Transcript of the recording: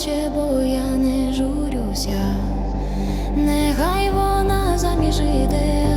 плаче, бо я не журюся, нехай вона заміж іде.